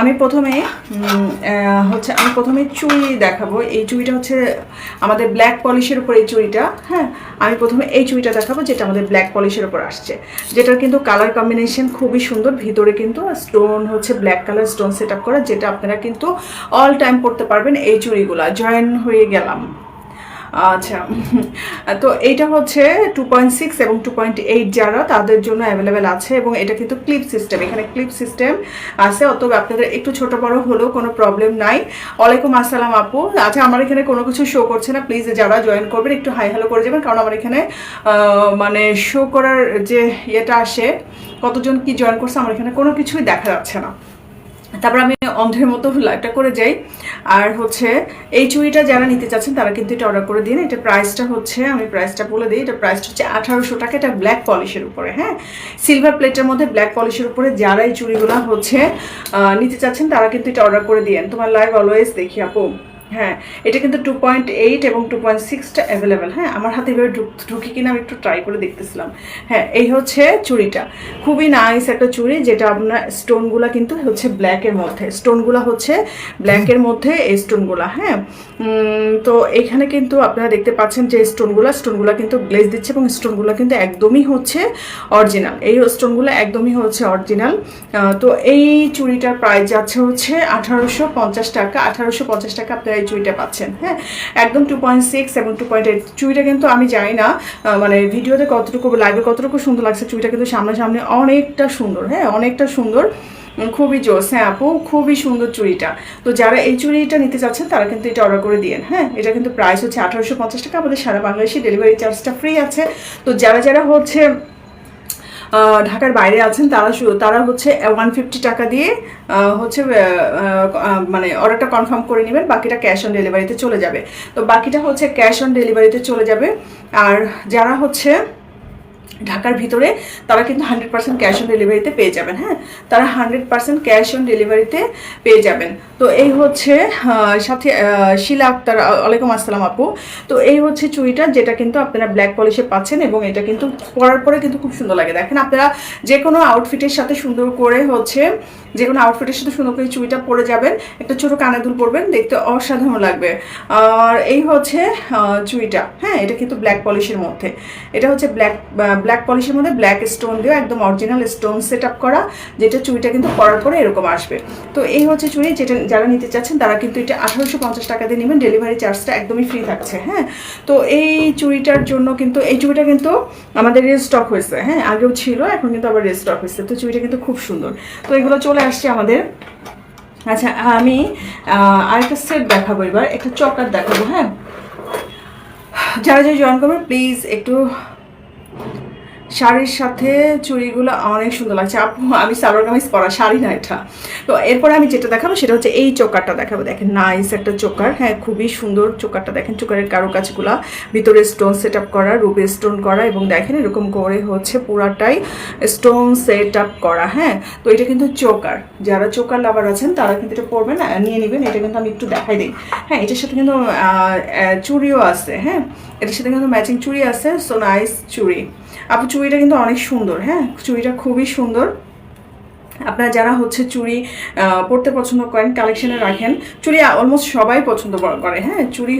আমি প্রথমে হচ্ছে আমি প্রথমে চুড়ি দেখাবো। এই চুড়িটা হচ্ছে আমাদের ব্ল্যাক পলিশের উপর এই চুড়িটা হ্যাঁ? আমি প্রথমে এই চুড়িটা দেখাবো যেটা আমাদের ব্ল্যাক পলিশের উপর আসছে। যেটার কিন্তু কালার কম্বিনেশন খুবই সুন্দর, ভিতরে কিন্তু স্টোন হচ্ছে black colour stone set up করা, যেটা আপনারা কিন্তু অল টাইম পড়তে পারবেন এই চুড়িগুলা। জয়েন হয়ে গেলাম। আচ্ছা। তো এইটা হচ্ছে টু পয়েন্ট সিক্স এবং টু পয়েন্ট এইট যারা, তাদের জন্য অ্যাভেলেবেল আছে এবং এটা কিন্তু ক্লিপ সিস্টেম এখানে ক্লিপ সিস্টেম আছে। অতএব আপনাদের একটু ছোট বড় হলেও কোনো প্রবলেম নাই। ওয়ালাইকুম আসসালাম আপু। আচ্ছা আমার এখানে কোনো কিছু শো করছে না। প্লিজ যারা জয়েন করবেন, একটু হাই হ্যালো করে যাবেন। কারণ আমার এখানে মানে শো করার যে ইয়েটা আসে, কতজন কি জয়েন করছে, আমার এখানে কোনো কিছুই দেখা যাচ্ছে না। তারপর আমি অন্ধের মতো লাইভটা করে যাই। আর হচ্ছে, এই চুড়িটা যারা নিতে চাচ্ছেন, তারা কিন্তু এটা অর্ডার করে দিন। এটা প্রাইসটা হচ্ছে, আমি প্রাইসটা বলে দিই, এটা প্রাইসটা হচ্ছে আঠারোশো টাকা। এটা ব্ল্যাক পলিশের উপরে হ্যাঁ? সিলভার প্লেটের মধ্যে ব্ল্যাক পলিশের উপরে যারা এই চুড়িগুলো হচ্ছে নিতে চাচ্ছেন, তারা কিন্তু এটা অর্ডার করে দিয়েন। তোমার লাইভ অলওয়েজ দেখি আপু। হ্যাঁ এটা কিন্তু টু পয়েন্ট এইট এবং টু পয়েন্ট সিক্সটা অ্যাভেলেবেল হ্যাঁ আমার হাতে এভাবে ঢুক- কিনা আমি একটু ট্রাই করে দেখতেছিলাম। হ্যাঁ এই হচ্ছে চুড়িটা। খুবই নাইস একটা চুড়ি যেটা আপনার স্টোনগুলা কিন্তু হচ্ছে ব্ল্যাকের মধ্যে। স্টোনগুলা হচ্ছে ব্ল্যাকের মধ্যে এই স্টোনগুলা হ্যাঁ। তো এখানে কিন্তু আপনারা দেখতে পাচ্ছেন যে স্টোনগুলা স্টোনগুলা কিন্তু গ্লেজ দিচ্ছে এবং স্টোনগুলো কিন্তু একদমই হচ্ছে অরিজিনাল এই স্টোনগুলো একদমই হচ্ছে অরিজিনাল তো এই চুড়িটার প্রাইস যাচ্ছে হচ্ছে আঠারোশো পঞ্চাশ টাকা। আঠারোশো পঞ্চাশ টাকা আপনারা এই চুড়িটা পাচ্ছেন হ্যাঁ? একদম টু পয়েন্ট সিক্স এবং টু পয়েন্ট এইট চুড়িটা কিন্তু আমি জানি না মানে ভিডিওতে কতটুকু লাইভে কতটুকু সুন্দর লাগছে চুড়িটা কিন্তু সামনাসামনি অনেকটা সুন্দর হ্যাঁ? অনেকটা সুন্দর খুবই জোস হ্যাঁ আপু? খুবই সুন্দর চুড়িটা তো যারা এই চুড়িটা নিতে চাচ্ছেন, তারা কিন্তু এটা অর্ডার করে দিয়েন হ্যাঁ? এটা কিন্তু প্রাইস হচ্ছে আঠারোশো পঞ্চাশ টাকা, আমাদের সারা বাংলাদেশে ডেলিভারি চার্জটা ফ্রি আছে। তো যারা যারা হচ্ছে ঢাকার বাইরে আছেন, তারা তারা হচ্ছে ওয়ান ফিফটি টাকা দিয়ে হচ্ছে মানে অর্ডারটা কনফার্ম করে নেবেন, বাকিটা ক্যাশ অন ডেলিভারিতে চলে যাবে। তো বাকিটা হচ্ছে ক্যাশ অন ডেলিভারিতে চলে যাবে। আর যারা হচ্ছে ঢাকার ভিতরে তারা কিন্তু হান্ড্রেড পার্সেন্ট ক্যাশ অন ডেলিভারিতে পেয়ে যাবেন হ্যাঁ? তারা হান্ড্রেড পার্সেন্ট ক্যাশ অন ডেলিভারিতে পেয়ে যাবেন। তো এই হচ্ছে সাথে শিলা আক্তার, আ- ওয়ালাইকুম আসসালাম আপু। তো এই হচ্ছে চুড়িটা যেটা কিন্তু আপনারা ব্ল্যাক পলিশে পাচ্ছেন এবং এটা কিন্তু পরার পরে কিন্তু খুব সুন্দর লাগে। দেখেন আপনারা যে কোনো আউটফিটের সাথে সুন্দর করে হচ্ছে যে কোনো আউটফিটের সাথে সুন্দর করে চুড়িটা পরে যাবেন। একটা ছোট কানে দুল পরবেন, দেখতে অসাধারণ লাগবে। আর এই হচ্ছে চুড়িটা হ্যাঁ? এটা কিন্তু ব্ল্যাক পলিশের মধ্যে। এটা হচ্ছে ব্ল্যাক ব্ল্যাক পলিশের মধ্যে ব্ল্যাক স্টোন দিয়ে একদম অরিজিনাল স্টোন সেট আপ করা, যেটা চুড়িটা কিন্তু পরার পরে এরকম আসবে। তো এই হচ্ছে চুড়ি, যেটা যারা নিতে চাচ্ছেন তারা কিন্তু এটা আঠারোশো পঞ্চাশ টাকা দিয়ে নেবেন ডেলিভারি চার্জটা একদমই ফ্রি থাকছে হ্যাঁ? তো এই চুড়িটার জন্য কিন্তু, এই চুড়িটা কিন্তু আমাদের রিস্টক হয়েছে হ্যাঁ? আগেও ছিল, এখন কিন্তু আবার রিস্টক হয়েছে, তো চুড়িটা কিন্তু খুব সুন্দর। তো এগুলো চলে আসছে আমাদের। আচ্ছা আমি আরেকটা সেট দেখাবো এবার, একটা চকার দেখাবো হ্যাঁ? যারা যারা জয়েন করবে প্লিজ একটু শাড়ির সাথে চুড়িগুলো অনেক সুন্দর লাগছে। আপু, আমি সালোয়ার কামিজ পরা শাড়ি না এটা। তো এরপরে আমি যেটা দেখাবো সেটা হচ্ছে এই চোকারটা দেখাবো। দেখেন নাইস একটা চোকার। হ্যাঁ খুবই সুন্দর চোকারটা। দেখেন, চোকারের কারুকাজগুলা। ভিতরে স্টোন সেট আপ করা রুবে স্টোন করা এবং দেখেন এরকম করে হচ্ছে পুরাটাই স্টোন সেট আপ করা। হ্যাঁ তো এটা কিন্তু চোকার। যারা চোকার লাভার আছেন, তারা কিন্তু এটা পরবেন। নিয়ে নেবেন। এটা কিন্তু আমি একটু দেখাই দিই। হ্যাঁ এটার সাথে কিন্তু চুড়িও আছে। হ্যাঁ এটার সাথে কিন্তু ম্যাচিং চুড়ি আছে। সো নাইস চুড়ি। আপু, চুড়িটা কিন্তু অনেক সুন্দর হ্যাঁ? চুড়িটা খুবই সুন্দর। আপনারা যারা হচ্ছে চুড়ি পরতে পছন্দ করেন কালেকশনে রাখেন, চুড়ি অলমোস্ট সবাই পছন্দ করে হ্যাঁ? চুড়ি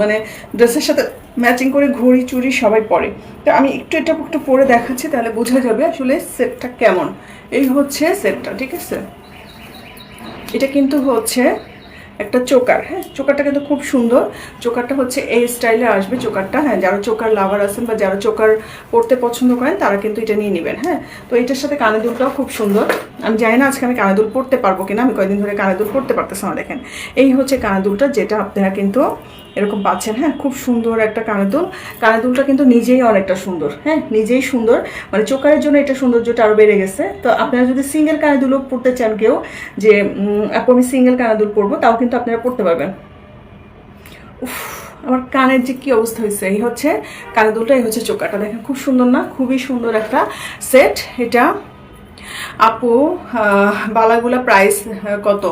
মানে ড্রেসের সাথে ম্যাচিং করে ঘড়ি, চুড়ি সবাই পরে। তো আমি একটু এটা একটু পরে দেখাচ্ছি, তাহলে বোঝা যাবে আসলে সেটটা কেমন। এই হচ্ছে সেটটা ঠিক আছে? এটা কিন্তু হচ্ছে একটা চোকার হ্যাঁ? চোকারটা কিন্তু খুব সুন্দর। চোকারটা হচ্ছে এই স্টাইলে আসবে চোকারটা হ্যাঁ? যারা চোকার লাভার আছেন বা যারা চোকার পড়তে পছন্দ করেন, তারা কিন্তু এটা নিয়ে নেবেন হ্যাঁ? তো এটার সাথে কানে দুলটাও খুব সুন্দর। আমি জানি না আজকে আমি কানে দুল পড়তে পারব কিনা, আমি কয়েকদিন ধরে কানে দুল পড়তে পারতেছি না, দেখেন। এই হচ্ছে কানে দুলটা যেটা আপনারা কিন্তু এরকম পাচ্ছেন হ্যাঁ? খুব সুন্দর একটা কানে দুল কানে দুলটা কিন্তু নিজেই অনেকটা সুন্দর হ্যাঁ? নিজেই সুন্দর। মানে চোকারের জন্য এটা সৌন্দর্যটা আরও বেড়ে গেছে। তো আপনারা যদি সিঙ্গেল কানে দুলও পড়তে চান কেউ, যে আপু আমি সিঙ্গেল কানে দুল পরবো তাও কিন্তু আপনারা পড়তে পারবেন। উফ, আমার কানের যে কি অবস্থা হয়েছে, এই হচ্ছে কানের দুলটা, এই হচ্ছে চোকাটা। দেখেন, খুব সুন্দর না? খুবই সুন্দর একটা সেট। এটা আপু বালাগুলা প্রাইস কত?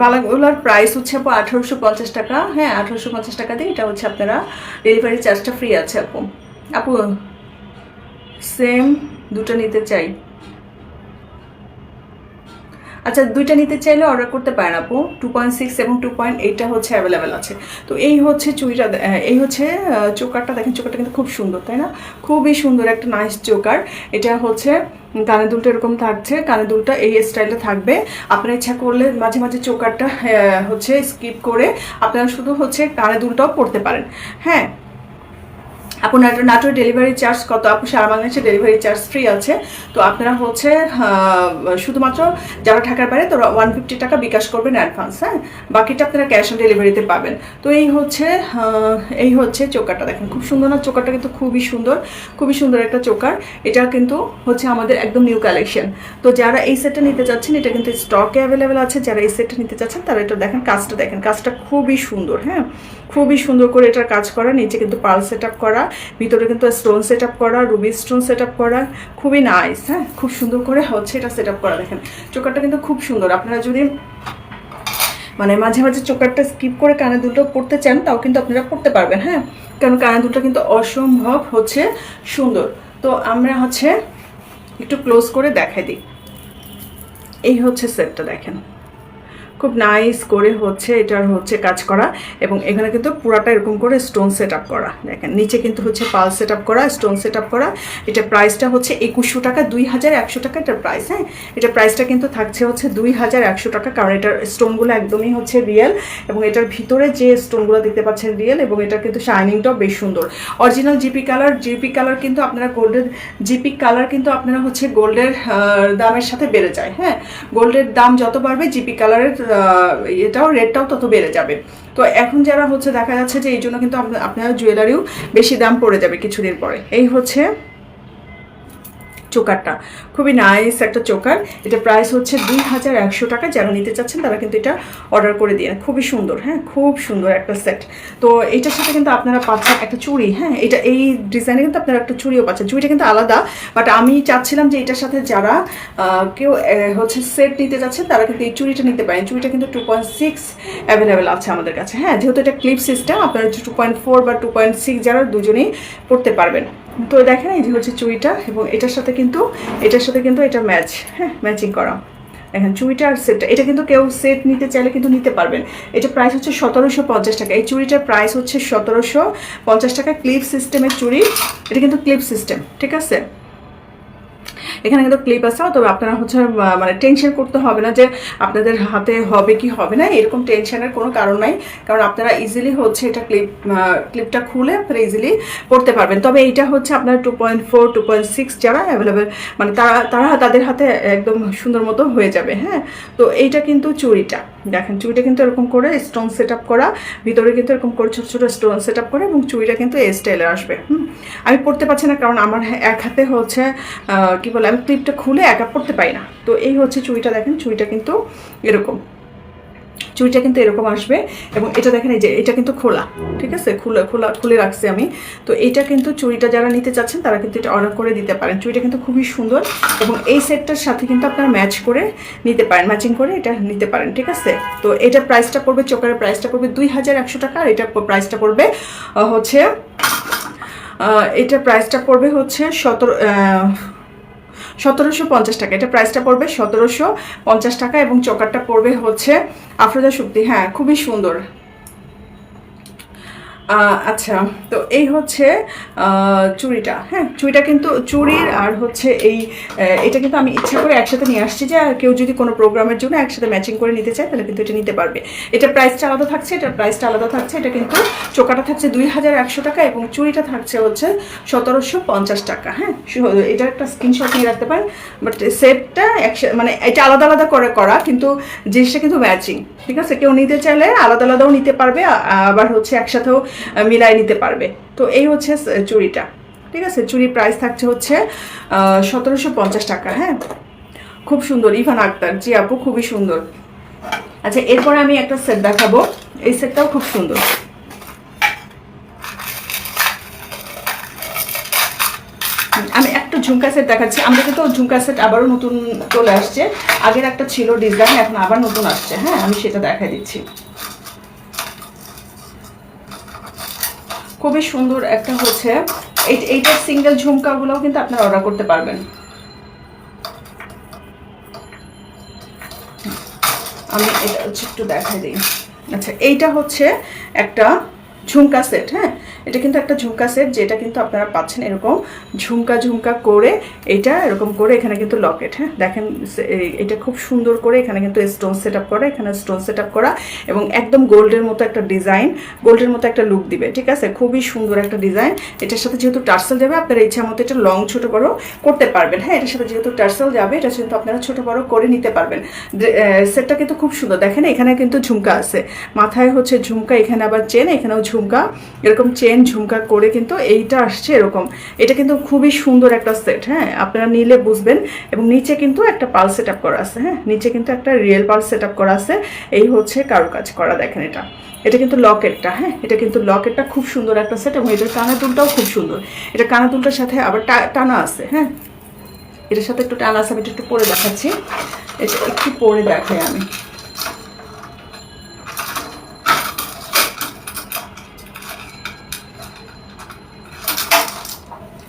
বালাগুলার প্রাইস হচ্ছে আপু আঠারোশো পঞ্চাশ টাকা। হ্যাঁ আঠারোশো পঞ্চাশ টাকা দিয়ে এটা হচ্ছে আপনারা ডেলিভারি চার্জটা ফ্রি আছে আপু। আপু সেম দুটো নিতে চাই। আচ্ছা দুইটা নিতে চাইলে অর্ডার করতে পারেন আপু। টু পয়েন্ট সিক্স এবং টু পয়েন্ট হচ্ছে অ্যাভেলেবেল আছে। তো এই হচ্ছে চুড়িটা এই হচ্ছে চোকারটা। দেখেন, চোকারটা কিন্তু খুব সুন্দর, তাই না? খুবই সুন্দর একটা নাইস চোকার। এটা হচ্ছে কানের দুলটা এরকম থাকছে। কানের দুলটা এই স্টাইলে থাকবে। আপনার ইচ্ছা করলে মাঝে মাঝে চোকারটা হচ্ছে স্কিপ করে আপনারা শুধু হচ্ছে কানের দুলটাও পড়তে পারেন। হ্যাঁ? আপনার নাটোর ডেলিভারি চার্জ কত? আপু সারা বাংলাদেশে ডেলিভারি চার্জ ফ্রি আছে। তো আপনারা হচ্ছে শুধুমাত্র যারা ঢাকার বাইরে তো ওয়ান ফিফটি টাকা বিকাশ করবেন অ্যাডভান্স হ্যাঁ? বাকিটা আপনারা ক্যাশ অন ডেলিভারিতে পাবেন। তো এই হচ্ছে এই হচ্ছে চোকারটা দেখেন, খুব সুন্দর না? চোকারটা কিন্তু খুবই সুন্দর খুবই সুন্দর একটা চোকার। এটা কিন্তু হচ্ছে আমাদের একদম নিউ কালেকশন তো যারা এই সেটটা নিতে চাচ্ছেন, এটা কিন্তু স্টকে অ্যাভেলেবেল আছে। যারা এই সেটটা নিতে চাচ্ছেন, তারা এটা দেখেন, কাজটা দেখেন, কাজটা খুবই সুন্দর হ্যাঁ? খুবই সুন্দর করে এটার কাজ করা, নিচে কিন্তু পার্ল সেট আপ করা, ভিতরে কিন্তু স্টোন সেট আপ করা রুবি স্টোন সেট আপ করা, খুবই নাইস হ্যাঁ? খুব সুন্দর করে হচ্ছে এটা সেট আপ করা দেখেন। চোকারটা কিন্তু খুব সুন্দর। আপনারা যদি মানে মাঝে মাঝে চোকারটা স্কিপ করে কানে দুটো পড়তে চান, তাও কিন্তু আপনারা পড়তে পারবেন হ্যাঁ? কারণ কানে দুটো কিন্তু অসম্ভব হচ্ছে সুন্দর। তো আমরা হচ্ছে একটু ক্লোজ করে দেখাই দিই। এই হচ্ছে সেটটা দেখেন। খুব নাইস করে হচ্ছে এটার হচ্ছে কাজ করা এবং এখানে কিন্তু পুরাটা এরকম করে স্টোন সেট আপ করা। দেখেন, নিচে কিন্তু হচ্ছে পাল সেট আপ করা স্টোন সেট আপ করা। এটা প্রাইসটা হচ্ছে একুশশো টাকা, দুই হাজার একশো টাকা এটার প্রাইস হ্যাঁ? এটা প্রাইসটা কিন্তু থাকছে হচ্ছে দুই হাজার একশো টাকা, কারণ এটার স্টোনগুলো একদমই হচ্ছে রিয়েল এবং এটার ভিতরে যে স্টোনগুলো দেখতে পাচ্ছেন রিয়েল এবং এটার কিন্তু শাইনিংটাও বেশ সুন্দর। Original GP colour GP colour কিন্তু আপনারা গোল্ডের জিপি কালার কিন্তু আপনারা হচ্ছে গোল্ডের দামের সাথে বেড়ে যায় হ্যাঁ? গোল্ডের দাম যত বাড়বে জিপি কালারের এটাও রেটটাও তত বেড়ে যাবে। তো এখন যারা হচ্ছে দেখা যাচ্ছে যে এই জন্য কিন্তু আপনা- আপনার জুয়েলারিও বেশি দাম পড়ে যাবে কিছুদিন পরে। এই হচ্ছে চোকারটা। খুবই নাইস একটা চোকার। এটা প্রাইস হচ্ছে দুই হাজার একশো টাকা। যারা নিতে চাচ্ছেন, তারা কিন্তু এটা অর্ডার করে দিয়ে খুবই সুন্দর হ্যাঁ? খুব সুন্দর একটা সেট তো এটার সাথে কিন্তু আপনারা পাচ্ছেন একটা চুড়ি হ্যাঁ? এটা এই ডিজাইনে কিন্তু আপনারা একটা চুড়িও পাচ্ছেন। চুড়িটা কিন্তু আলাদা বাট আমি চাচ্ছিলাম যে এটার সাথে যারা কেউ হচ্ছে সেট নিতে যাচ্ছেন তারা কিন্তু এই চুড়িটা নিতে পারেন। চুড়িটা কিন্তু টু পয়েন্ট সিক্স অ্যাভেলেবেল আছে আমাদের কাছে হ্যাঁ? যেহেতু এটা ক্লিপ সিস্টেম আপনারা টু পয়েন্ট ফোর বা টু পয়েন্ট সিক্স যারা দুজনেই পড়তে পারবেন। তো দেখেন এই যে হচ্ছে চুড়িটা এবং এটার সাথে কিন্তু, এটার সাথে কিন্তু এটা ম্যাচ হ্যাঁ ম্যাচিং করা। দেখেন চুড়িটা আর সেটটা এটা কিন্তু কেউ সেট নিতে চাইলে কিন্তু নিতে পারবেন। এটা প্রাইস হচ্ছে সতেরোশো পঞ্চাশ টাকা। এই চুড়িটার প্রাইস হচ্ছে সতেরোশো পঞ্চাশ টাকা ক্লিপ সিস্টেমের চুড়ি। এটা কিন্তু ক্লিপ সিস্টেম ঠিক আছে? এখানে কিন্তু ক্লিপ আছে, তবে আপনারা হচ্ছে মানে টেনশন করতে হবে না যে আপনাদের হাতে হবে কি হবে না, এরকম টেনশনের কোনো কারণ নাই। কারণ আপনারা ইজিলি হচ্ছে এটা ক্লিপ ক্লিপটা খুলে আপনারা ইজিলি পড়তে পারবেন। তবে এইটা হচ্ছে আপনার two point four two point যারা অ্যাভেলেবেল মানে তারা তারা তাদের হাতে একদম সুন্দর মতো হয়ে যাবে হ্যাঁ? তো এইটা কিন্তু চুরিটা দেখেন, চুড়িটা কিন্তু এরকম করে স্টোন সেট আপ করা, ভিতরে কিন্তু এরকম করে ছোটো ছোটো স্টোন সেট আপ করা এবং চুড়িটা কিন্তু এই স্টাইলে আসবে, হুম? আমি পড়তে পারছি না কারণ আমার এক হাতে হচ্ছে কি আমি ক্লিপটা খুলে একা পড়তে পারি না। তো এই হচ্ছে চুড়িটা দেখেন, চুড়িটা কিন্তু এরকম। চুড়িটা কিন্তু এরকম আসবে এবং এটা দেখেন, এই যে এটা কিন্তু খোলা, ঠিক আছে? খোলা খোলা, খুলে রাখছি আমি। তো এটা কিন্তু চুড়িটা যারা নিতে চাচ্ছেন, তারা কিন্তু এটা অর্ডার করে দিতে পারেন। চুড়িটা কিন্তু খুবই সুন্দর এবং এই সেটটার সাথে কিন্তু আপনারা ম্যাচ করে নিতে পারেন ম্যাচিং করে এটা নিতে পারেন, ঠিক আছে? তো এটা প্রাইসটা পড়বে, চোকারের প্রাইসটা পড়বে দুই হাজার একশো টাকা, আর এটা প্রাইসটা পড়বে হচ্ছে এটা প্রাইসটা পড়বে হচ্ছে সতেরো সতেরোশো পঞ্চাশ টাকা। এটা প্রাইসটা পড়বে সতেরোশো পঞ্চাশ টাকা এবং চকারটা পড়বে হচ্ছে আফরোজা শক্তি। হ্যাঁ খুবই সুন্দর। আচ্ছা তো এই হচ্ছে চুড়িটা হ্যাঁ চুড়িটা কিন্তু চুড়ির আর হচ্ছে এই এটা কিন্তু আমি ইচ্ছা করে একসাথে নিয়ে আসছি যে কেউ যদি কোনো প্রোগ্রামের জন্য একসাথে ম্যাচিং করে নিতে চায়, তাহলে কিন্তু এটা নিতে পারবে। এটা প্রাইসটা আলাদা থাকছে, এটা প্রাইসটা আলাদা থাকছে, এটা কিন্তু চোকাটা থাকছে দুই হাজার একশো টাকা এবং চুড়িটা থাকছে হচ্ছে সতেরোশো পঞ্চাশ টাকা হ্যাঁ এটা একটা স্ক্রিনশট নিয়ে রাখতে পারেন বাট সেটটা একসাথে মানে এটা আলাদা আলাদা করে করা, কিন্তু জিনিসটা কিন্তু ম্যাচিং ঠিক আছে? কেউ নিতে চাইলে আলাদা আলাদাও নিতে পারবে আবার হচ্ছে একসাথেও মিলাই নিতে পারবে। তো এই হচ্ছে চুড়িটা। ঠিক আছে? চুড়ির প্রাইস থাকছে হচ্ছে সতেরোশো পঞ্চাশ টাকা হ্যাঁ? খুব সুন্দর। ইভান আক্তার, জি আপু, খুবই সুন্দর। আচ্ছা এরপরে আমি একটা সেট দেখাবো। এই সেটটাও খুব সুন্দর। আমি একটা ঝুমকা সেট দেখাচ্ছি। আমরা কিন্তু ঝুমকা সেট আবারও নতুন চলে আসছে। আগের একটা ছিল ডিজাইন এখন আবার নতুন আসছে হ্যাঁ? আমি সেটা দেখা দিচ্ছি। খুবই সুন্দর একটা হচ্ছে। এই- এইটার সিঙ্গেল ঝুমকাগুলোও কিন্তু আপনারা অর্ডার করতে পারবেন। আমি এটা হচ্ছে একটু দেখাই দিই। আচ্ছা এইটা হচ্ছে একটা ঝুমকা সেট হ্যাঁ? এটা কিন্তু একটা ঝুমকা সেট যেটা কিন্তু আপনারা পাচ্ছেন এরকম ঝুমকা ঝুমকা করে এটা এরকম করে এখানে কিন্তু লকেট হ্যাঁ? দেখেন এটা খুব সুন্দর করে এখানে কিন্তু স্টোন সেট আপ করা, এখানে স্টোন সেট আপ করা এবং একদম গোল্ডের মতো একটা ডিজাইন গোল্ডের মতো একটা লুক দিবে, ঠিক আছে? খুবই সুন্দর একটা ডিজাইন এটার সাথে যেহেতু টার্সেল যাবে, আপনারা ইচ্ছা মতো এটা লং ছোট, বড় করতে পারবেন হ্যাঁ? এটার সাথে যেহেতু টার্সেল যাবে, এটা কিন্তু আপনারা ছোট, বড় করে নিতে পারবেন। সেটটা কিন্তু খুব সুন্দর। দেখেন, এখানে কিন্তু ঝুমকা আছে। মাথায় হচ্ছে ঝুমকা, এখানে আবার চেন এখানেও ঝুমকা। এরকম চেন ঝুমকা করে কিন্তু এইটা আসছে এরকম। এটা কিন্তু খুবই সুন্দর একটা সেট হ্যাঁ? আপনারা নিলে বুঝবেন। এবং নিচে কিন্তু একটা পাল সেট আপ করা আছে হ্যাঁ? নিচে কিন্তু একটা রিয়েল পাল সেট আপ করা আছে। এই হচ্ছে কারুকাজ করা, দেখেন এটা। এটা কিন্তু লকেটটা হ্যাঁ? এটা কিন্তু লকেটটা খুব সুন্দর একটা সেট এবং এটার কানা দুলটাও খুব সুন্দর। এটা কানা দুলটার সাথে আবার টানা আছে হ্যাঁ? এটার সাথে একটু টানা আছে, আমি একটু পরে দেখাচ্ছি। এটা একটু পরে দেখাই আমি।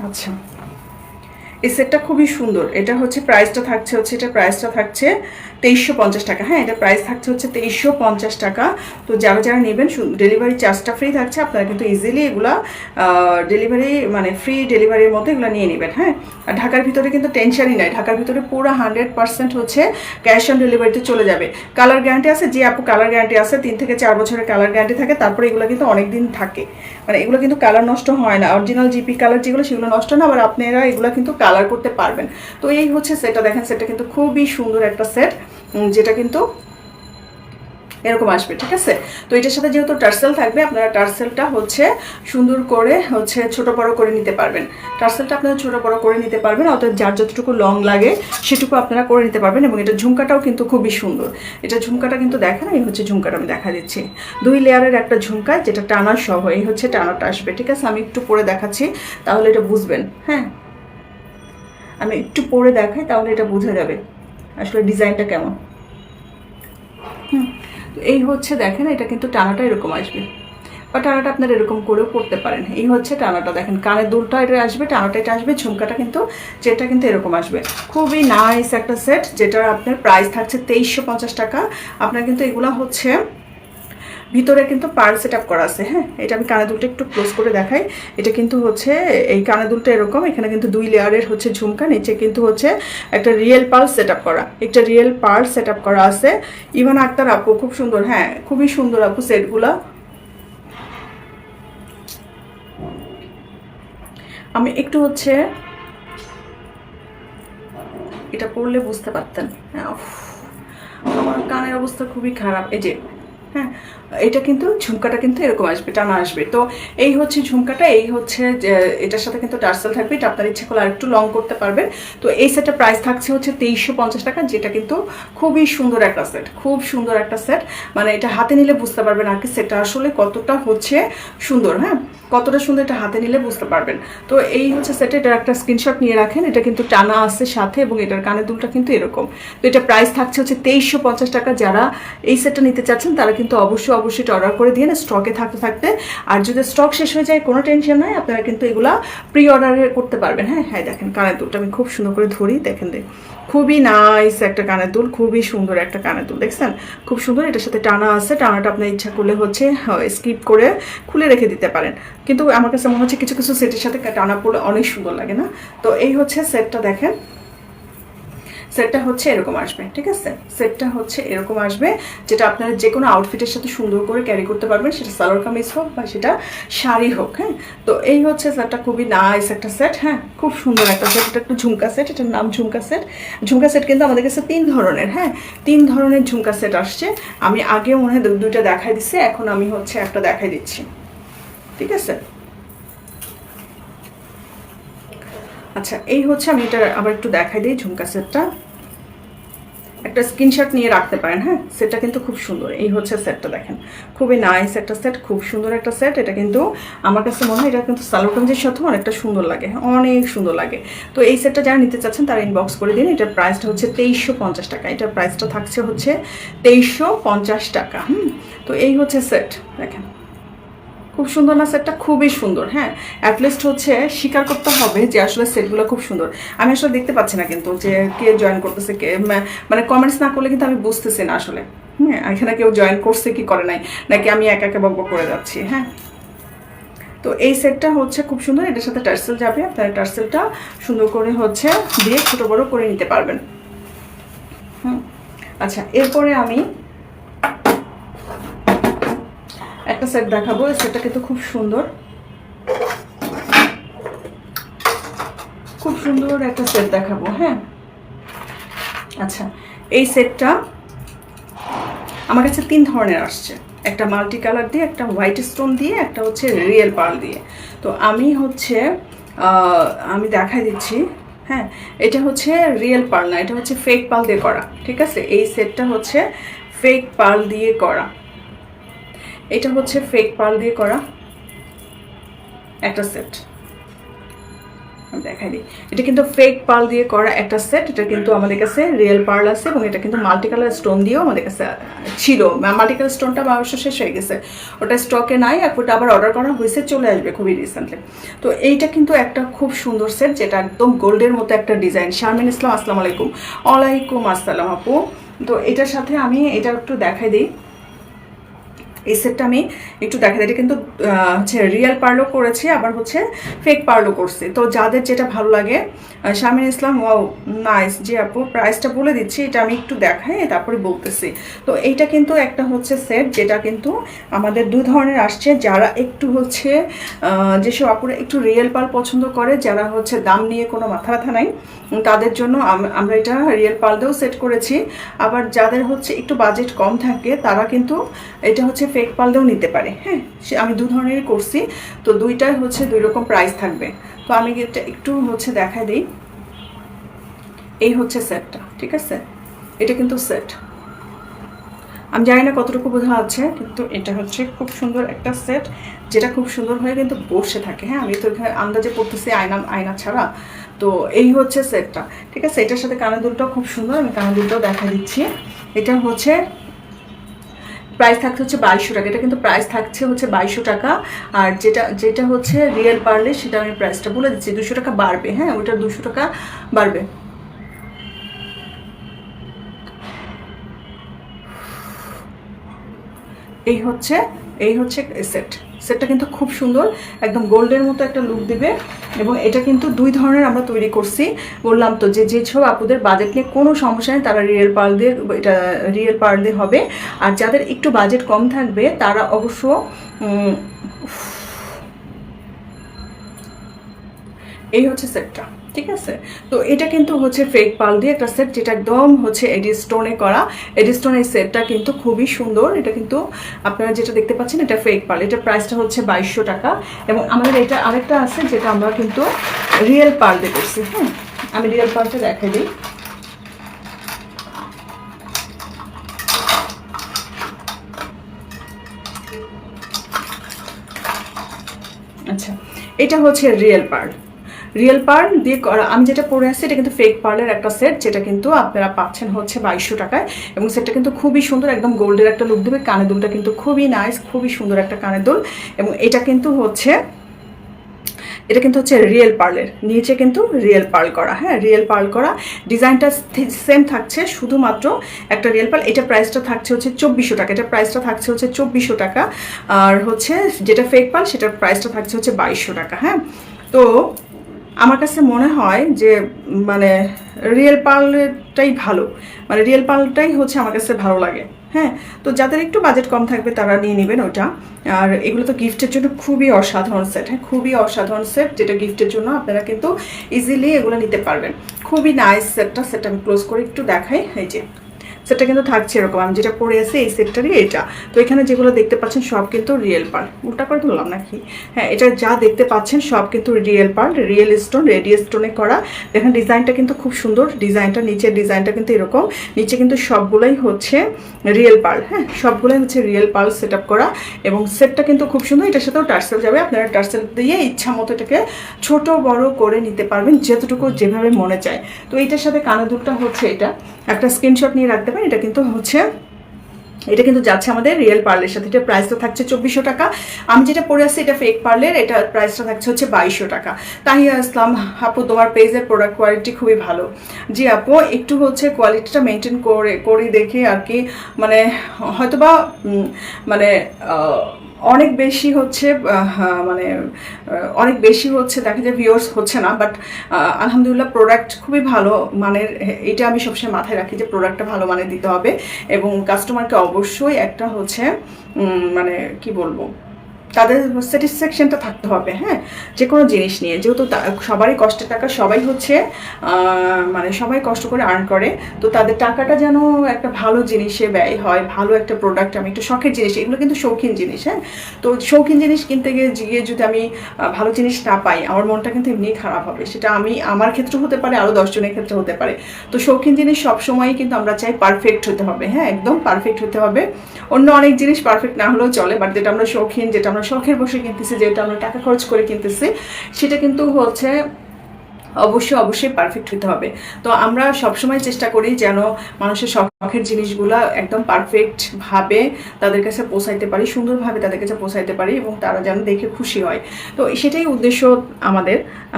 আচ্ছা। এই সেটটা খুবই সুন্দর। এটা হচ্ছে প্রাইসটা থাকছে হচ্ছে, এটা প্রাইসটা থাকছে তেইশশো পঞ্চাশ টাকা। হ্যাঁ এটা প্রাইস থাকছে হচ্ছে তেইশশো পঞ্চাশ টাকা। তো যারা যারা নেবেন ডেলিভারি চার্জটা ফ্রি থাকছে, আপনারা কিন্তু ইজিলি এগুলা ডেলিভারি মানে ফ্রি ডেলিভারির মতো এগুলো নিয়ে নেবেন। হ্যাঁ আর ঢাকার ভিতরে কিন্তু টেনশনই নাই। ঢাকার ভিতরে পুরো হান্ড্রেড পার্সেন্ট হচ্ছে ক্যাশ অন ডেলিভারিতে চলে যাবে। কালার গ্যারান্টি আছে, যে আপু কালার গ্যারান্টি আছে, তিন থেকে চার বছরের কালার গ্যারান্টি থাকে, তারপরে এগুলো কিন্তু অনেক দিন থাকে। মানে এগুলো কিন্তু কালার নষ্ট হয় না। অরিজিনাল জিপি কালার যেগুলো, সেগুলো নষ্ট না, আবার আপনারা এগুলো কিন্তু কালার করতে পারবেন। তো এই হচ্ছে সেটটা দেখেন সেটটা কিন্তু খুবই সুন্দর একটা সেট যেটা কিন্তু এরকম আসবে, ঠিক আছে? তো এটার সাথে যেহেতু টার্সেল থাকবে, আপনারা টার্সেলটা হচ্ছে সুন্দর করে হচ্ছে ছোট বড় করে নিতে পারবেন। টার্সেলটা আপনারা ছোট বড় করে নিতে পারবেন, অর্থাৎ যার যতটুকু লং লাগে, সেটুকু আপনারা করে নিতে পারবেন এবং এটা ঝুমকাটাও কিন্তু খুবই সুন্দর। এটা ঝুমকাটা কিন্তু দেখেন, এই হচ্ছে ঝুমকাটা আমি দেখা দিচ্ছি। দুই লেয়ারের একটা ঝুমকা, যেটা টানা সহ, এই হচ্ছে টানাটা আসবে, ঠিক আছে? আমি একটু পরে দেখাচ্ছি, তাহলে এটা বুঝবেন হ্যাঁ? আমি একটু পরে দেখাই, তাহলে এটা বোঝা যাবে আসলে ডিজাইনটা কেমন। হুম এই হচ্ছে দেখেন, এটা কিন্তু টানাটা এরকম আসবে। বা টানাটা আপনারা এরকম করেও করতে পারেন। এই হচ্ছে টানাটা দেখেন কানের দুলটা এটা আসবে, টানাটা এটা আসবে, ঝুমকাটা কিন্তু, যেটা কিন্তু এরকম আসবে। খুবই নাইস একটা সেট যেটার আপনার প্রাইস থাকছে তেইশশো টাকা। আপনার কিন্তু এগুলো হচ্ছে ভিতরে কিন্তু পার সেট আপ করা আছে হ্যাঁ? এটা আমি কানে দুলটা একটু ক্লোজ করে দেখাই। এটা কিন্তু হচ্ছে, এই কানে দুলটা এরকম, এখানে কিন্তু দুই লেয়ারের হচ্ছে ঝুমকা, নিচে কিন্তু হচ্ছে একটা রিয়েল পার সেট আপ করা। একটা রিয়েল পার সেট আপ করা আছে। ইভান আক্তার আপু, খুব সুন্দর হ্যাঁ খুবই সুন্দর আপু সেটগুলা। আমি একটু হচ্ছে, এটা পড়লে বুঝতে পারতেন। হ্যাঁ আমার কানের অবস্থা খুবই খারাপ। এই যে হ্যাঁ এটা কিন্তু ঝুমকাটা কিন্তু এরকম আসবে, টানা আসবে। তো এই হচ্ছে ঝুমকাটা, এই হচ্ছে এটার সাথে কিন্তু টার্সেল থাকবে, এটা আপনার ইচ্ছে করলে আরেকটু লং করতে পারবেন। তো এই সেটটা প্রাইস থাকছে হচ্ছে তেইশশো পঞ্চাশ টাকা, যেটা কিন্তু খুবই সুন্দর একটা সেট খুব সুন্দর একটা সেট মানে এটা হাতে নিলে বুঝতে পারবেন আর কি সেটটা আসলে কতটা হচ্ছে সুন্দর হ্যাঁ? কতটা সুন্দর এটা হাতে নিলে বুঝতে পারবেন। তো এই হচ্ছে সেটে এটার একটা স্ক্রিনশট নিয়ে রাখেন, এটা কিন্তু টানা আছে সাথে এবং এটার কানের দুলটা কিন্তু এরকম। তো এটা প্রাইস থাকছে হচ্ছে তেইশশো পঞ্চাশ টাকা, যারা এই সেটটা নিতে চাচ্ছেন, তারা কিন্তু অবশ্যই অবশ্যই এটা অর্ডার করে দিয়ে স্টকে থাকতে থাকতে। আর যদি স্টক শেষ হয়ে যায়, কোনো টেনশন নাই, আপনারা কিন্তু এগুলা প্রি অর্ডারে করতে পারবেন। হ্যাঁ হ্যাঁ দেখেন কানের দুলটা আমি খুব সুন্দর করে ধরি, দেখেন দেখ খুবই নাইস একটা কানের দুল, খুবই সুন্দর একটা কানের দুল, দেখছেন? খুব সুন্দর, এটার সাথে টানা আছে, টানাটা আপনার ইচ্ছা করলে হচ্ছে স্কিপ করে খুলে রেখে দিতে পারেন। কিন্তু আমার কাছে মনে হচ্ছে কিছু কিছু সেটের সাথে টানা পড়লে অনেক সুন্দর লাগে না? তো এই হচ্ছে সেটটা দেখেন। সেটটা হচ্ছে এরকম আসবে, ঠিক আছে? সেটটা হচ্ছে এরকম আসবে, যেটা আপনারা যে কোনো আউটফিটের সাথে সুন্দর করে ক্যারি করতে পারবেন, সেটা সালোয়ার কামিজ হোক বা সেটা শাড়ি হোক হ্যাঁ? তো এই হচ্ছে সেটটা খুবই নাইস একটা সেট হ্যাঁ? খুব সুন্দর একটা সেট এটা একটু ঝুমকা সেট এটার নাম ঝুমকা সেট ঝুমকা সেট কিন্তু আমাদের কাছে তিন ধরনের হ্যাঁ? তিন ধরনের ঝুমকা সেট আসছে। আমি আগে মনে হয় দুইটা দেখাই দিচ্ছি এখন আমি হচ্ছে একটা দেখাই দিচ্ছি, ঠিক আছে? আচ্ছা এই হচ্ছে আমি এটা আবার একটু দেখাই দিই, ঝুমকা সেটটা। একটা স্ক্রিনশট নিয়ে রাখতে পারেন হ্যাঁ? সেটটা কিন্তু খুব সুন্দর। এই হচ্ছে সেটটা দেখেন। খুবই নাইস একটা সেট, খুব সুন্দর একটা সেট। এটা কিন্তু আমার কাছে মনে হয় এটা কিন্তু সালোয়ার কামিজের সাথেও অনেকটা সুন্দর লাগে অনেক সুন্দর লাগে। তো এই সেটটা যারা নিতে চাচ্ছেন, তারা ইনবক্স করে দিন। এটার প্রাইসটা হচ্ছে তেইশশো পঞ্চাশ টাকা। এটার প্রাইসটা থাকছে হচ্ছে তেইশশো পঞ্চাশ টাকা, হুম? তো এই হচ্ছে সেট, দেখেন। খুব সুন্দর না? সেটটা খুবই সুন্দর হ্যাঁ? অ্যাটলিস্ট হচ্ছে স্বীকার করতে হবে যে আসলে সেটগুলো খুব সুন্দর। আমি আসলে দেখতে পাচ্ছি না কিন্তু যে কে জয়েন করতেছে, কে মানে কমেন্টস না করলে কিন্তু আমি বুঝতেছি না আসলে। হ্যাঁ এখানে কেউ জয়েন করছে কি করে নাই? নাকি আমি একা একা বকবক করে যাচ্ছি হ্যাঁ? তো এই সেটটা হচ্ছে খুব সুন্দর। এটার সাথে টার্সেল যাবে। আপনারা টার্সেলটা সুন্দর করে হচ্ছে দিয়ে ছোটো বড়ো করে নিতে পারবেন। হুম। আচ্ছা এরপরে আমি একটা সেট দেখাবো এই সেটটা কিন্তু খুব সুন্দর। খুব সুন্দর একটা সেট দেখাবো হ্যাঁ? আচ্ছা এই সেটটা আমার কাছে তিন ধরনের আসছে। একটা মাল্টি কালার দিয়ে, একটা হোয়াইট স্টোন দিয়ে, একটা হচ্ছে রিয়েল পার্ল দিয়ে। তো আমি হচ্ছে আমি দেখাই দিচ্ছি হ্যাঁ? এটা হচ্ছে রিয়েল পার্ল না, এটা হচ্ছে ফেক পার্ল দিয়ে করা, ঠিক আছে? এই সেটটা হচ্ছে ফেক পার্ল দিয়ে করা। এটা হচ্ছে ফেক পাল দিয়ে করা একটা সেট দেখাই দিই। এটা কিন্তু ফেক পাল দিয়ে করা একটা সেট এটা কিন্তু আমাদের কাছে রিয়েল পার্ল আছে এবং এটা কিন্তু মাল্টি কালার স্টোন দিয়েও আমাদের কাছে ছিল। মাল্টি কালার স্টোনটা অবশ্য শেষ হয়ে গেছে। ওটা স্টকে নাই ওটা আবার অর্ডার করা হয়েছে, চলে আসবে খুবই রিসেন্টলি তো এইটা কিন্তু একটা খুব সুন্দর সেট যেটা একদম গোল্ডের মতো একটা ডিজাইন শারমিন ইসলাম, আসসালামু আলাইকুম। ওয়ালাইকুম আসসালাম আপু। তো এটার সাথে আমি এটা একটু দেখাই দিই। এই সেটটা আমি একটু দেখা এটা কিন্তু হচ্ছে রিয়েল পার্লও করেছি, আবার হচ্ছে ফেক পার্লও করছি। তো যাদের যেটা ভালো লাগে শামিন ইসলাম ও নাইস জি আপু প্রাইসটা বলে দিচ্ছি, এটা আমি একটু দেখাই, তারপরে বলতেছি। তো এইটা কিন্তু একটা হচ্ছে সেট যেটা কিন্তু আমাদের দু ধরনের আসছে। যারা একটু হচ্ছে যেসব আপুরা একটু রিয়েল পার্ল পছন্দ করে, যারা হচ্ছে দাম নিয়ে কোনো মাথা ব্যথা নাই তাদের জন্য আমরা এটা রিয়েল পার্ল দিয়েও সেট করেছি। আবার যাদের হচ্ছে একটু বাজেট কম থাকে, তারা কিন্তু এটা হচ্ছে ফেক পাল দিয়েও নিতে পারে। হ্যাঁ সে আমি দু ধরনেরই করছি। তো দুইটাই হচ্ছে দুই রকম প্রাইস থাকবে। তো আমি এটা একটু হচ্ছে দেখাই দিই। এই হচ্ছে সেটটা ঠিক আছে? এটা কিন্তু সেট আমি জানি না কতটুকু বোঝা আছে কিন্তু এটা হচ্ছে খুব সুন্দর একটা সেট যেটা খুব সুন্দর হয়ে কিন্তু বসে থাকে। হ্যাঁ আমি তো এখানে আন্দাজে পড়তেছি আয়না আয়না ছাড়া। তো এই হচ্ছে সেটটা ঠিক আছে? এটার সাথে কানের দুলটাও খুব সুন্দর। আমি কানের দুলটাও দেখা দিচ্ছি। এটা হচ্ছে প্রাইস থাকছে হচ্ছে বাইশশো টাকা। এটা কিন্তু প্রাইস থাকছে হচ্ছে বাইশশো টাকা। আর যেটা যেটা হচ্ছে রিয়েল পারলে সেটা আমি প্রাইসটা বলে দিচ্ছি। দুশো টাকা বাড়বে। হ্যাঁ ওটা দুশো টাকা বাড়বে। এই হচ্ছে এই হচ্ছে সেট সেটটা কিন্তু খুব সুন্দর, একদম গোল্ডের মতো একটা লুক দেবে এবং এটা কিন্তু দুই ধরনের আমরা তৈরি করছি। বললাম তো যে যে যেসব আপুদের বাজেট নিয়ে কোনো সমস্যা নেই, তারা রিয়েল পার্ল দিয়ে, এটা রিয়েল পার্ল দিয়ে হবে। আর যাদের একটু বাজেট কম থাকবে, তারা অবশ্য এই হচ্ছে সেটটা ঠিক আছে? তো এটা কিন্তু হচ্ছে ফেক পাল দিয়ে একটা সেট যেটা একদম হচ্ছে এডি স্টোনে করা। এডি স্টোনের সেটটা কিন্তু খুবই সুন্দর। এটা কিন্তু আপনারা যেটা দেখতে পাচ্ছেন, এটা ফেক পাল। এটা প্রাইসটা হচ্ছে বাইশশো টাকা। এবং আমাদের এটা আরেকটা আছে যেটা আমরা কিন্তু রিয়েল পাল দিয়ে করছি হ্যাঁ? আমি রিয়েল পালটা দেখাই দিই। আচ্ছা এটা হচ্ছে রিয়েল পার্ল রিয়েল পার্ল দিয়ে আমি যেটা পরে আসছি, এটা কিন্তু ফেক পার্লের একটা সেট যেটা কিন্তু আপনারা পাচ্ছেন হচ্ছে বাইশশো টাকায়। এবং সেটটা কিন্তু খুবই সুন্দর, একদম গোল্ডের একটা লুক দেবে। কানের দুলটা কিন্তু খুবই নাইস খুবই সুন্দর একটা কানের দুল। এবং এটা কিন্তু হচ্ছে, এটা কিন্তু হচ্ছে রিয়েল পার্লের নিচে কিন্তু রিয়েল পার্ল করা হ্যাঁ রিয়েল পার্ল করা। ডিজাইনটা সেম থাকছে, শুধুমাত্র একটা রিয়েল পার্ল এটা প্রাইসটা থাকছে হচ্ছে চব্বিশশো টাকা। এটা প্রাইসটা থাকছে হচ্ছে চব্বিশশো টাকা। আর হচ্ছে যেটা ফেক পার্ল সেটার প্রাইসটা থাকছে হচ্ছে বাইশশো টাকা হ্যাঁ। তো আমার কাছে মনে হয় যে মানে রিয়েল পার্লটাই ভালো। মানে রিয়েল পার্লটাই হচ্ছে আমার কাছে ভালো লাগে। হ্যাঁ? তো যাদের একটু বাজেট কম থাকবে, তারা নিয়ে নেবেন ওটা। আর এগুলো তো গিফটের জন্য খুবই অসাধারণ সেট। হ্যাঁ খুবই অসাধারণ সেট, যেটা গিফটের জন্য আপনারা কিন্তু ইজিলি এগুলো নিতে পারবেন। খুবই নাইস সেটটা, সেট আমি ক্লোজ করে একটু দেখাই। এই যে সেটটা কিন্তু থাকছে এরকম। আমি যেটা পরে আছি, এই সেটটারই এটা। তো এখানে যেগুলো দেখতে পাচ্ছেন, সব কিন্তু রিয়েল পার্ল উল্টা করে ধরলাম নাকি? হ্যাঁ এটা যা দেখতে পাচ্ছেন, সব কিন্তু real pearl real stone ready স্টোনে করা। দেখেন ডিজাইনটা কিন্তু খুব সুন্দর। ডিজাইনটা নিচের ডিজাইনটা কিন্তু এরকম। নিচে কিন্তু সবগুলোই হচ্ছে রিয়েল পার্ল হ্যাঁ সবগুলোই হচ্ছে রিয়েল পার্ল সেট করা। এবং সেটটা কিন্তু খুব সুন্দর। এটার সাথেও টার্সেল যাবে। আপনারা টার্সেল দিয়ে ইচ্ছা মতো এটাকে ছোট, বড় করে নিতে পারবেন, যতটুকু যেভাবে মনে চায়। তো এইটার সাথে কানের দুলটা হচ্ছে এটা। একটা স্ক্রিনশট নিয়ে রাখতে পারেন এটা কিন্তু হচ্ছে, এটা কিন্তু যাচ্ছে আমাদের রিয়েল পার্লের সাথে। এটা প্রাইসটা থাকছে চব্বিশশো টাকা। আমি যেটা পরে আসছি এটা ফেক পার্লের এটা প্রাইসটা থাকছে হচ্ছে বাইশশো টাকা। তাহিয়া ইসলাম, আপু, তোমার পেজের প্রোডাক্ট কোয়ালিটি খুবই ভালো। জি, আপু, একটু হচ্ছে কোয়ালিটিটা মেনটেন করে করে দেখে আর কি মানে হয়তোবা মানে অনেক বেশি হচ্ছে মানে অনেক বেশি হচ্ছে, দেখা যায় ভিউর্স হচ্ছে না বাট আলহামদুলিল্লাহ প্রোডাক্ট খুবই ভালো মানের, এটা আমি সবসময় মাথায় রাখি যে প্রোডাক্টটা ভালো মানের দিতে হবে এবং কাস্টমারকে অবশ্যই একটা হচ্ছে মানে কি বলব? তাদের স্যাটিসফ্যাকশনটা থাকতে হবে হ্যাঁ? যে কোনো জিনিস নিয়ে। যেহেতু সবারই কষ্টের টাকা, সবাই হচ্ছে মানে সবাই কষ্ট করে আর্ন করে, তো তাদের টাকাটা যেন একটা ভালো জিনিসে ব্যয় হয়, ভালো একটা প্রোডাক্ট আমি একটু শখের জিনিস, এগুলো কিন্তু শৌখিন জিনিস হ্যাঁ? তো শৌখিন জিনিস কিনতে গিয়ে গিয়ে যদি আমি ভালো জিনিস না পাই, আমার মনটা কিন্তু এমনিই খারাপ হবে। সেটা আমি, আমার ক্ষেত্রে হতে পারে আরও দশজনের ক্ষেত্রে হতে পারে। তো শৌখিন জিনিস সবসময় কিন্তু আমরা চাই পারফেক্ট হতে হবে হ্যাঁ? একদম পারফেক্ট হতে হবে। অন্য অনেক জিনিস পারফেক্ট না হলেও চলে বাট যেটা আমরা শৌখিন, যেটা আমরা শখের বসে কিনতেছি যেটা আমরা টাকা খরচ করে কিনতেছি সেটা কিন্তু হচ্ছে অবশ্যই অবশ্যই পারফেক্ট হতে হবে। তো আমরা সবসময় চেষ্টা করি যেন মানুষের শখের জিনিসগুলো একদম পারফেক্ট ভাবে তাদের কাছে পৌঁছাইতে পারি, সুন্দরভাবে তাদের কাছে পৌঁছাইতে পারি এবং তারা যেন দেখে খুশি হয়। তো সেটাই উদ্দেশ্য আমাদের।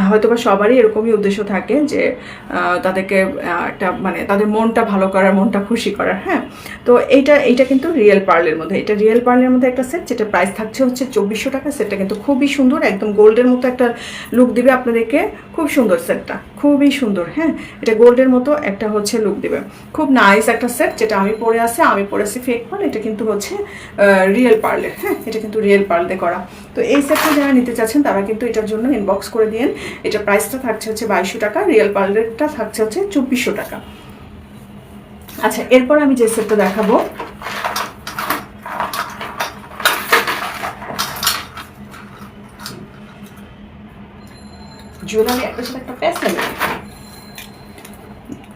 হয়তোবা সবারই এরকমই উদ্দেশ্য থাকে যে তাদেরকে একটা মানে তাদের মনটা ভালো করার, মনটা খুশি করার হ্যাঁ? তো এইটা এইটা কিন্তু রিয়েল পার্লের মধ্যে। এটা রিয়েল পার্লের মধ্যে একটা সেট যেটা প্রাইস থাকছে হচ্ছে চব্বিশশো টাকা। সেটটা কিন্তু খুবই সুন্দর, একদম গোল্ডের মতো একটা লুক দিবে আপনাদেরকে। খুব সুন্দর সেটটা খুবই সুন্দর হ্যাঁ? এটা গোল্ডের মতো একটা হচ্ছে লুক দেবে। খুব নাইস একটা সেট যেটা আমি পরে আছি, আমি পরে আছি ফেক পার্ল এটা কিন্তু হচ্ছে রিয়েল পার্লের হ্যাঁ? এটা কিন্তু রিয়েল পার্লে করা। তো এই সেটটা যারা নিতে চাচ্ছেন, তারা কিন্তু এটার জন্য ইনবক্স করে দিন এটা প্রাইসটা থাকছে হচ্ছে বাইশশো টাকা রিয়েল পার্লেরটা থাকছে হচ্ছে চব্বিশশো টাকা। আচ্ছা এরপর আমি যে সেটটা দেখাবো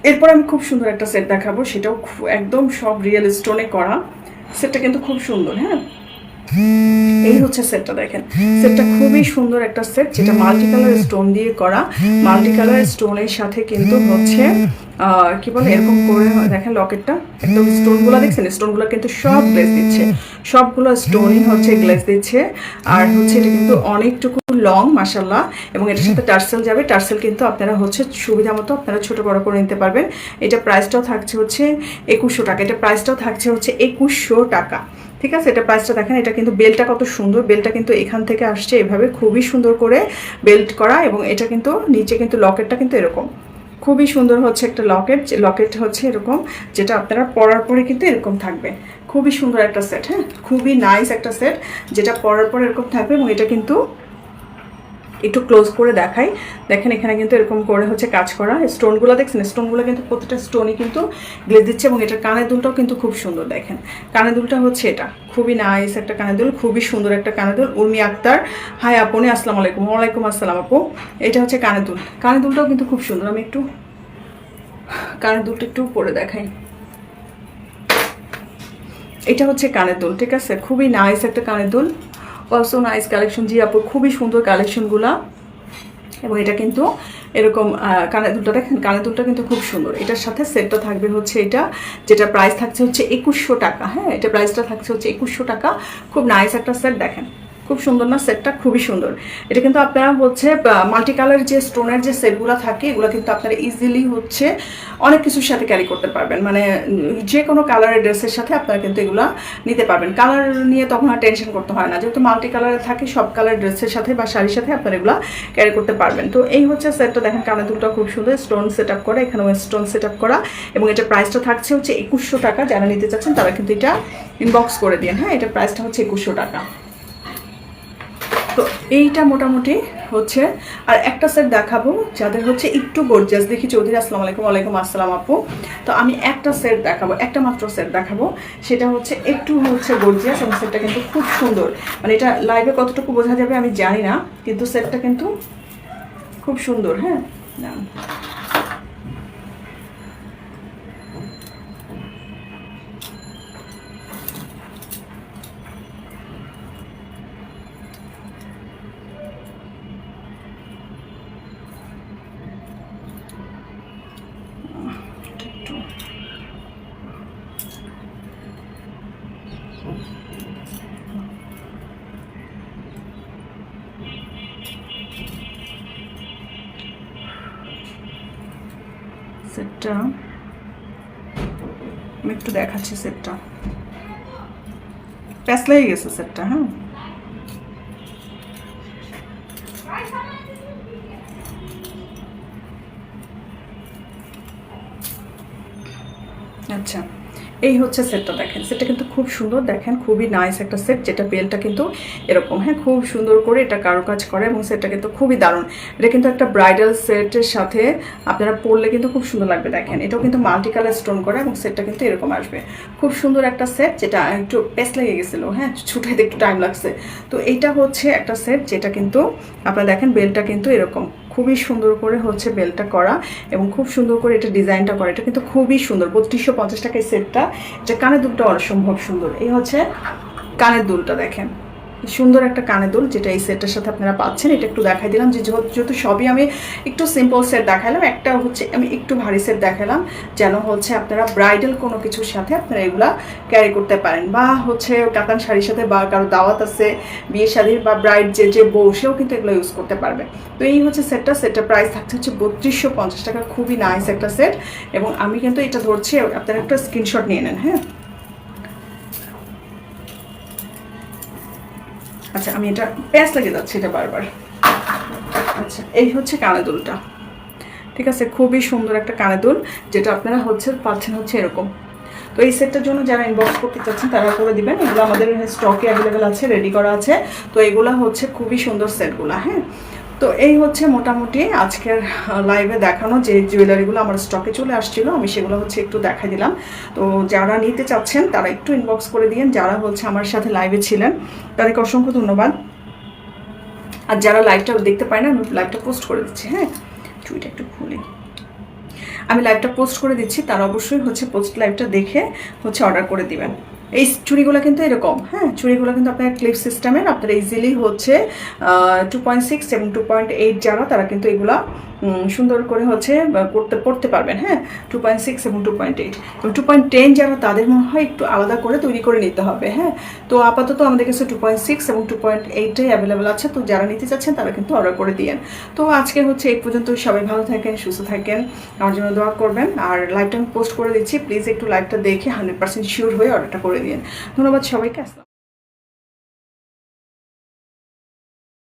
এরপর আমি খুব সুন্দর একটা সেট দেখাবো, সেটাও একদম সব রিয়েল স্টোনে করা। সেটটা কিন্তু খুব সুন্দর হ্যাঁ? এই হচ্ছে সেটটা দেখেন। সেটটা খুবই সুন্দর একটা সেট যেটা মাল্টি কালার স্টোন দিয়ে করা। মাল্টি কালার স্টোনের সাথে কিন্তু হচ্ছে কি বলে এরকম করে দেখেন লকেটটা। একদম স্টোনগুলো দেখছেন? স্টোনগুলো কিন্তু সব গ্লেজ দিচ্ছে। সবগুলো স্টোনই হচ্ছে গ্লেজ দিচ্ছে। আর হচ্ছে এটা কিন্তু অনেকটুকু লং মাসাল্লাহ এবং এটার সাথে টার্সেল যাবে। টার্সেল কিন্তু আপনারা হচ্ছে সুবিধা মতো আপনারা ছোট বড় করে নিতে পারবেন। এটা প্রাইসটাও থাকছে হচ্ছে একুশশো টাকা। এটা প্রাইসটাও থাকছে হচ্ছে একুশশো টাকা। ঠিক আছে? এটা প্রাইসটা দেখেন এটা কিন্তু বেলটা কত সুন্দর। বেলটা কিন্তু এখান থেকে আসছে এভাবে খুবই সুন্দর করে বেল্ট করা। এবং এটা কিন্তু নিচে কিন্তু লকেটটা কিন্তু এরকম। খুবই সুন্দর হচ্ছে একটা লকেট লকেট হচ্ছে এরকম, যেটা আপনারা পরার পরে কিন্তু এরকম থাকবে। খুবই সুন্দর একটা সেট হ্যাঁ? খুবই নাইস একটা সেট যেটা পরার পরে এরকম থাকবে এবং এটা কিন্তু একটু ক্লোজ করে দেখাই। দেখেন এখানে কিন্তু এরকম করে হচ্ছে কাজ করা। স্টোনগুলো দেখছেন? স্টোনগুলো কিন্তু প্রত্যেকটা স্টোনই কিন্তু গ্লেজ দিচ্ছে এবং এটার কানের দুলটাও কিন্তু খুব সুন্দর দেখেন। কানের দুলটা হচ্ছে এটা। খুবই নাইস একটা কানের দুল, খুবই সুন্দর একটা কানের দুল। উর্মি আক্তার হাই আপনি আসসালামু আলাইকুম। ওয়ালাইকুম আসসালাম আপু। এটা হচ্ছে কানের দুল। কানের দুলটাও কিন্তু খুব সুন্দর। আমি একটু কানের দুলটা একটু পরে দেখাই। এটা হচ্ছে কানের দুল, ঠিক আছে? খুবই নাইস একটা কানের দুল। অলসো নাইস কালেকশন জি আপুর খুবই সুন্দর কালেকশনগুলা এবং এটা কিন্তু এরকম কানে কানের দুলটা দেখেন কানের দুলটা কিন্তু খুব সুন্দর। এটার সাথে সেটটা থাকবে হচ্ছে এটা, যেটা প্রাইস থাকছে হচ্ছে একুশশো টাকা। হ্যাঁ এটা প্রাইসটা থাকছে হচ্ছে একুশশো টাকা। খুব নাইস একটা সেট দেখেন। খুব সুন্দর না? সেটটা খুবই সুন্দর। এটা কিন্তু আপনারা হচ্ছে মাল্টি কালার যে স্টোনের যে সেটগুলো থাকে, এগুলো কিন্তু আপনারা ইজিলি হচ্ছে অনেক কিছুর সাথে ক্যারি করতে পারবেন। মানে যে কোনো কালারের ড্রেসের সাথে আপনারা কিন্তু এগুলো নিতে পারবেন। কালার নিয়ে তখন আর টেনশন করতে হয় না। যেহেতু মাল্টি কালারে থাকে, সব কালার ড্রেসের সাথে বা শাড়ির সাথে আপনারা এগুলো ক্যারি করতে পারবেন। তো এই হচ্ছে সেটটা দেখেন কানে দুটো খুব সুন্দর। স্টোন সেট আপ করা এখানেও স্টোন সেট আপ করা এবং এটা প্রাইসটা থাকছে হচ্ছে একুশশো টাকা। যারা নিতে চাচ্ছেন, তারা কিন্তু এটা ইনবক্স করে দিন হ্যাঁ এটা প্রাইসটা হচ্ছে একুশশো টাকা। তো এইটা মোটামুটি হচ্ছে, আর একটা সেট দেখাবো যাদের হচ্ছে একটু গর্জাস দেখি চৌধুরী, আসসালামু আলাইকুম, ওয়ালাইকুম আসসালাম আপু। তো আমি একটা সেট দেখাবো, একটা মাত্র সেট দেখাবো। সেটা হচ্ছে একটু হচ্ছে গর্জিয়াস এবং সেটটা কিন্তু খুব সুন্দর। মানে এটা লাইভে কতটুকু বোঝা যাবে আমি জানি না, কিন্তু সেটটা কিন্তু খুব সুন্দর হ্যাঁ? দেখাচ্ছি সেটটা প্যাস লেগে গেছে সেটটা হ্যাঁ আচ্ছা এই হচ্ছে সেটটা দেখেন। সেটটা কিন্তু খুব সুন্দর। দেখেন, খুবই নাইস একটা সেট যেটা বেলটা কিন্তু এরকম হ্যাঁ খুব সুন্দর করে এটা কারুকাজ করে এবং সেটটা কিন্তু খুবই দারুণ। এটা কিন্তু একটা ব্রাইডাল সেটের সাথে আপনারা পরলে কিন্তু খুব সুন্দর লাগবে। দেখেন, এটাও কিন্তু মাল্টি কালার স্টোন করে এবং সেটটা কিন্তু এরকম আসবে। খুব সুন্দর একটা সেট যেটা একটু পেস্ট লেগে গেছিল হ্যাঁ ছুটাইতে একটু টাইম লাগছে। তো এইটা হচ্ছে একটা সেট যেটা কিন্তু আপনারা দেখেন, বেলটা কিন্তু এরকম। খুবই সুন্দর করে হচ্ছে বেলটা করা এবং খুব সুন্দর করে এটা ডিজাইনটা করা। এটা কিন্তু খুবই সুন্দর। বত্রিশশো পঞ্চাশ টাকায় সেটটা। এটা কানের দুলটা অসম্ভব সুন্দর। এই হচ্ছে কানের দুলটা দেখেন। সুন্দর একটা কানের দুল, যেটা এই সেটের সাথে আপনারা পাচ্ছেন। এটা একটু দেখাই দিলাম, যে যেহেতু যেহেতু সবই আমি একটু সিম্পল সেট দেখালাম, একটা হচ্ছে আমি একটু ভারী সেট দেখালাম, যেন হচ্ছে আপনারা ব্রাইডাল কোনো কিছুর সাথে আপনারা এগুলা ক্যারি করতে পারেন। বা হচ্ছে কাতান শাড়ির সাথে বা কারও দাওয়াত আছে, বিয়ে শাড়ির বা ব্রাইড যে যে বউ, সেও কিন্তু এগুলো ইউজ করতে পারবে। তো এই হচ্ছে সেটটা সেটটা প্রাইস থাকছে হচ্ছে বত্রিশশো পঞ্চাশ টাকা, খুবই নাইস একটা সেট এবং আমি কিন্তু এটা ধরছি, আপনারা একটা স্ক্রিনশট নিয়ে নেন হ্যাঁ? আচ্ছা আমি এটা প্যাঁচ লেগে যাচ্ছি এটা বারবার। আচ্ছা এই হচ্ছে কানে দুলটা। ঠিক আছে, খুবই সুন্দর একটা কানে দুল, যেটা আপনারা হচ্ছে পাচ্ছেন হচ্ছে এরকম। তো এই সেটটার জন্য যারা ইনবক্স করতে চাচ্ছেন, তারা করে দিবেন। এগুলো আমাদের স্টকে অ্যাভেলেবেল আছে রেডি করা আছে। তো এগুলো হচ্ছে খুবই সুন্দর সেটগুলো হ্যাঁ? তো এই হচ্ছে মোটামুটি আজকের লাইভে দেখানো যে জুয়েলারিগুলো আমার স্টকে চলে আসছিল, আমি সেগুলো হচ্ছে একটু দেখাই দিলাম। তো যারা নিতে চাচ্ছেন, তারা একটু ইনবক্স করে দিন যারা হচ্ছে আমার সাথে লাইভে ছিলেন, তাদেরকে অসংখ্য ধন্যবাদ। আর যারা লাইভটা দেখতে পায় না, আমি লাইভটা পোস্ট করে দিচ্ছি হ্যাঁ? চুইটা একটু খুলি। আমি লাইভটা পোস্ট করে দিচ্ছি, তারা অবশ্যই হচ্ছে পোস্ট লাইভটা দেখে হচ্ছে অর্ডার করে দিবেন। এই চুড়িগুলো কিন্তু এরকম হ্যাঁ চুড়িগুলো কিন্তু আপনার ক্লিপ সিস্টেমের আপনারা ইজিলি হচ্ছে টু পয়েন্ট সিক্স এবং টু পয়েন্ট এইট যারা, তারা কিন্তু এগুলা সুন্দর করে হচ্ছে করতে, পড়তে পারবেন হ্যাঁ? টু পয়েন্ট এবং two point eight two point ten যারা, তাদের মনে হয় একটু আলাদা করে তৈরি করে নিতে হবে হ্যাঁ? তো আপাতত আমাদের কাছে টু পয়েন্ট সিক্স এবং টু পয়েন্ট এইটটাই অ্যাভেলেবেল আছে। তো যারা নিতে চাচ্ছেন, তারা কিন্তু অর্ডার করে দিয়েন। তো আজকে হচ্ছে এই পর্যন্ত সবাই ভালো থাকেন, সুস্থ থাকেন। আমার জন্য দোয়া করবেন। আর লাইভটা আমি পোস্ট করে দিচ্ছি। প্লিজ একটু লাইভটা দেখে হান্ড্রেড পার্সেন্ট শিওর হয়ে অর্ডারটা করে দিন ধন্যবাদ সবাইকে। আসসালাম